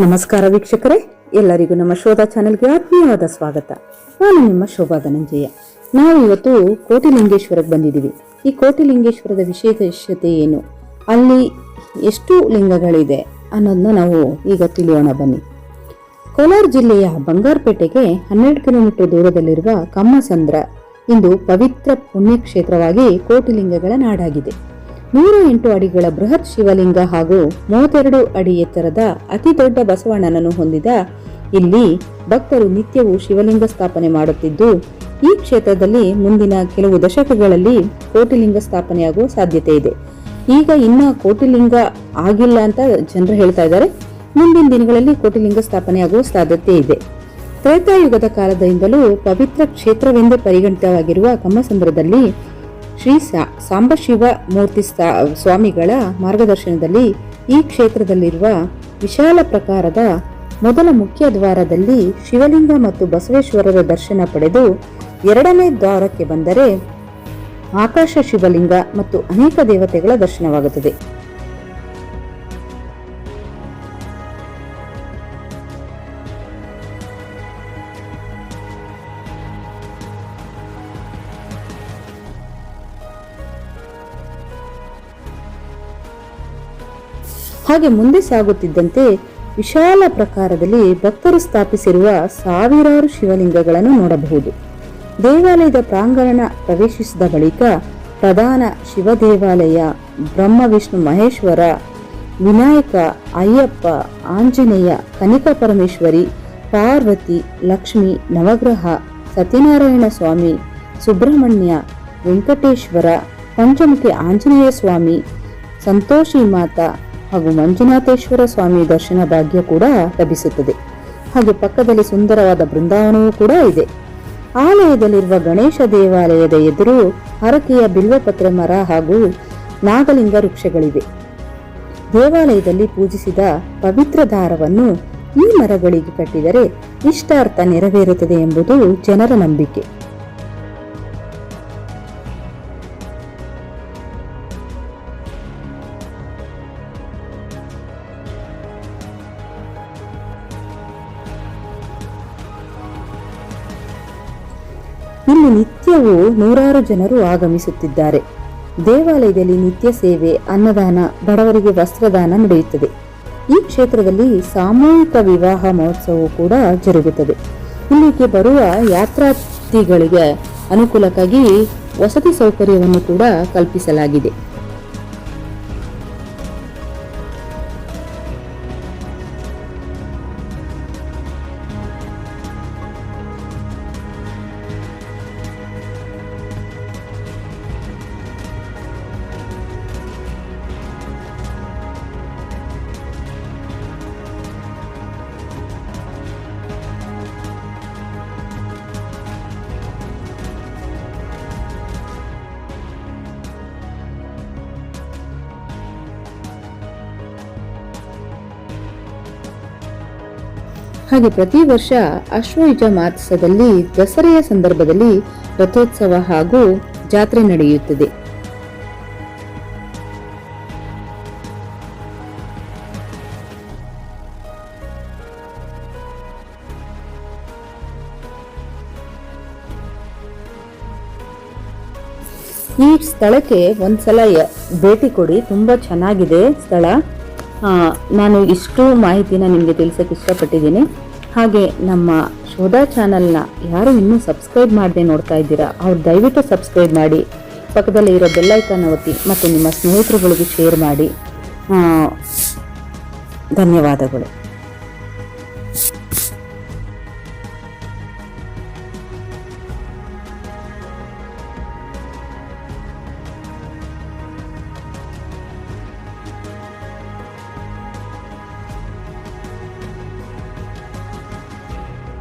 ನಮಸ್ಕಾರ ವೀಕ್ಷಕರೇ, ಎಲ್ಲರಿಗೂ ನಮ್ಮ ಶೋಧ ಚಾನೆಲ್ಗೆ ಆತ್ಮೀಯವಾದ ಸ್ವಾಗತ. ನಾನು ನಿಮ್ಮ ಶೋಭಾ ಧನಂಜಯ. ನಾವು ಇವತ್ತು ಕೋಟಿಲಿಂಗೇಶ್ವರಕ್ಕೆ ಬಂದಿದ್ದೀವಿ. ಈ ಕೋಟಿಲಿಂಗೇಶ್ವರದ ವಿಶೇಷತೆ ಏನು? ಅಲ್ಲಿ ಎಷ್ಟು ಲಿಂಗಗಳಿದೆ ಅನ್ನೋದನ್ನ ನಾವು ಈಗ ತಿಳಿಯೋಣ ಬನ್ನಿ. ಕೋಲಾರ ಜಿಲ್ಲೆಯ ಬಂಗಾರಪೇಟೆಗೆ ಹನ್ನೆರಡು ಕಿಲೋಮೀಟರ್ ದೂರದಲ್ಲಿರುವ ಕಮ್ಮಸಂದ್ರ ಇಂದು ಪವಿತ್ರ ಪುಣ್ಯಕ್ಷೇತ್ರವಾಗಿ ಕೋಟಿಲಿಂಗಗಳ ನಾಡಾಗಿದೆ. ನೂರ ಎಂಟು ಅಡಿಗಳ ಬೃಹತ್ ಶಿವಲಿಂಗ ಹಾಗೂ ಮೂವತ್ತೆರಡು ಅಡಿ ಎತ್ತರದ ಅತಿ ದೊಡ್ಡ ಬಸವಣ್ಣನನ್ನು ಹೊಂದಿದ ಇಲ್ಲಿ ಭಕ್ತರು ನಿತ್ಯವೂ ಶಿವಲಿಂಗ ಸ್ಥಾಪನೆ ಮಾಡುತ್ತಿದ್ದು, ಈ ಕ್ಷೇತ್ರದಲ್ಲಿ ಮುಂದಿನ ಕೆಲವು ದಶಕಗಳಲ್ಲಿ ಕೋಟಿಲಿಂಗ ಸ್ಥಾಪನೆಯಾಗುವ ಸಾಧ್ಯತೆ ಇದೆ. ಈಗ ಇನ್ನ ಕೋಟಿಲಿಂಗ ಆಗಿಲ್ಲ ಅಂತ ಜನರು ಹೇಳ್ತಾ ಇದ್ದಾರೆ. ಮುಂದಿನ ದಿನಗಳಲ್ಲಿ ಕೋಟಿಲಿಂಗ ಸ್ಥಾಪನೆಯಾಗುವ ಸಾಧ್ಯತೆ ಇದೆ. ತ್ರೇತಾಯುಗದ ಕಾಲದಿಂದಲೂ ಪವಿತ್ರ ಕ್ಷೇತ್ರವೆಂದೇ ಪರಿಗಣಿತವಾಗಿರುವ ಕಮ್ಮಸಂದ್ರದಲ್ಲಿ ಶ್ರೀ ಸಾಂಬಶಿವ ಮೂರ್ತಿ ಸ್ವಾಮಿಗಳ ಮಾರ್ಗದರ್ಶನದಲ್ಲಿ ಈ ಕ್ಷೇತ್ರದಲ್ಲಿರುವ ವಿಶಾಲ ಪ್ರಕಾರದ ಮೊದಲ ಮುಖ್ಯ ದ್ವಾರದಲ್ಲಿ ಶಿವಲಿಂಗ ಮತ್ತು ಬಸವೇಶ್ವರರ ದರ್ಶನ ಪಡೆದು ಎರಡನೇ ದ್ವಾರಕ್ಕೆ ಬಂದರೆ ಆಕಾಶ ಶಿವಲಿಂಗ ಮತ್ತು ಅನೇಕ ದೇವತೆಗಳ ದರ್ಶನವಾಗುತ್ತದೆ. ಹಾಗೆ ಮುಂದೆ ಸಾಗುತ್ತಿದ್ದಂತೆ ವಿಶಾಲ ಪ್ರಕಾರದಲ್ಲಿ ಭಕ್ತರು ಸ್ಥಾಪಿಸಿರುವ ಸಾವಿರಾರು ಶಿವಲಿಂಗಗಳನ್ನು ನೋಡಬಹುದು. ದೇವಾಲಯದ ಪ್ರಾಂಗಣ ಪ್ರವೇಶಿಸಿದ ಬಳಿಕ ಪ್ರಧಾನ ಶಿವ ದೇವಾಲಯ ಬ್ರಹ್ಮ ವಿಷ್ಣು ಮಹೇಶ್ವರ, ವಿನಾಯಕ, ಅಯ್ಯಪ್ಪ, ಆಂಜನೇಯ, ಕನಿಕ ಪರಮೇಶ್ವರಿ, ಪಾರ್ವತಿ, ಲಕ್ಷ್ಮಿ, ನವಗ್ರಹ, ಸತ್ಯನಾರಾಯಣ ಸ್ವಾಮಿ, ಸುಬ್ರಹ್ಮಣ್ಯ, ವೆಂಕಟೇಶ್ವರ, ಪಂಚಮುಖಿ ಆಂಜನೇಯ ಸ್ವಾಮಿ, ಸಂತೋಷಿ ಮಾತಾ ಹಾಗೂ ಮಂಜುನಾಥೇಶ್ವರ ಸ್ವಾಮಿ ದರ್ಶನ ಭಾಗ್ಯ ಕೂಡ ಲಭಿಸುತ್ತದೆ. ಹಾಗೆ ಪಕ್ಕದಲ್ಲಿ ಸುಂದರವಾದ ಬೃಂದಾವನವೂ ಕೂಡ ಇದೆ. ಆಲಯದಲ್ಲಿರುವ ಗಣೇಶ ದೇವಾಲಯದ ಎದುರು ಹರಕೆಯ ಬಿಲ್ವಪತ್ರೆ ಮರ ಹಾಗೂ ನಾಗಲಿಂಗ ವೃಕ್ಷಗಳಿವೆ. ದೇವಾಲಯದಲ್ಲಿ ಪೂಜಿಸಿದ ಪವಿತ್ರ ದಾರವನ್ನು ಈ ಮರಗಳಿಗೆ ಕಟ್ಟಿದರೆ ಇಷ್ಟಾರ್ಥ ನೆರವೇರುತ್ತದೆ ಎಂಬುದು ಜನರ ನಂಬಿಕೆ. ಇಲ್ಲಿ ನಿತ್ಯವೂ ನೂರಾರು ಜನರು ಆಗಮಿಸುತ್ತಿದ್ದಾರೆ. ದೇವಾಲಯದಲ್ಲಿ ನಿತ್ಯ ಸೇವೆ, ಅನ್ನದಾನ, ಬಡವರಿಗೆ ವಸ್ತ್ರದಾನ ನಡೆಯುತ್ತದೆ. ಈ ಕ್ಷೇತ್ರದಲ್ಲಿ ಸಾಮೂಹಿಕ ವಿವಾಹ ಮಹೋತ್ಸವವು ಕೂಡ ಜರುಗುತ್ತದೆ. ಇಲ್ಲಿಗೆ ಬರುವ ಯಾತ್ರಾರ್ಥಿಗಳಿಗೆ ಅನುಕೂಲಕ್ಕಾಗಿ ವಸತಿ ಸೌಕರ್ಯವನ್ನು ಕೂಡ ಕಲ್ಪಿಸಲಾಗಿದೆ. ಹಾಗೆ ಪ್ರತಿ ವರ್ಷ ಅಶ್ವಯುಜ ಮಾಸದಲ್ಲಿ ದಸರೆಯ ಸಂದರ್ಭದಲ್ಲಿ ರಥೋತ್ಸವ ಹಾಗೂ ಜಾತ್ರೆ ನಡೆಯುತ್ತದೆ. ಈ ಸ್ಥಳಕ್ಕೆ ಒಂದ್ಸಲ ಭೇಟಿ ಕೊಡಿ, ತುಂಬಾ ಚೆನ್ನಾಗಿದೆ ಸ್ಥಳ. ನಾನು ಇಷ್ಟು ಮಾಹಿತಿನ ನಿಮಗೆ ತಿಳಿಸಕ್ಕೆ ಇಷ್ಟಪಟ್ಟಿದ್ದೀನಿ. ಹಾಗೆ ನಮ್ಮ ಶೋಧಾ ಚಾನಲ್ನ ಯಾರು ಇನ್ನೂ ಸಬ್ಸ್ಕ್ರೈಬ್ ಮಾಡದೆ ನೋಡ್ತಾ ಇದ್ದೀರಾ, ಅವ್ರು ದಯವಿಟ್ಟು ಸಬ್ಸ್ಕ್ರೈಬ್ ಮಾಡಿ. ಪಕ್ಕದಲ್ಲಿ ಇರೋ ಬೆಲ್ಲೈಕನ್ ಒತ್ತಿ ಮತ್ತು ನಿಮ್ಮ ಸ್ನೇಹಿತರುಗಳಿಗೆ ಶೇರ್ ಮಾಡಿ. ಧನ್ಯವಾದಗಳು.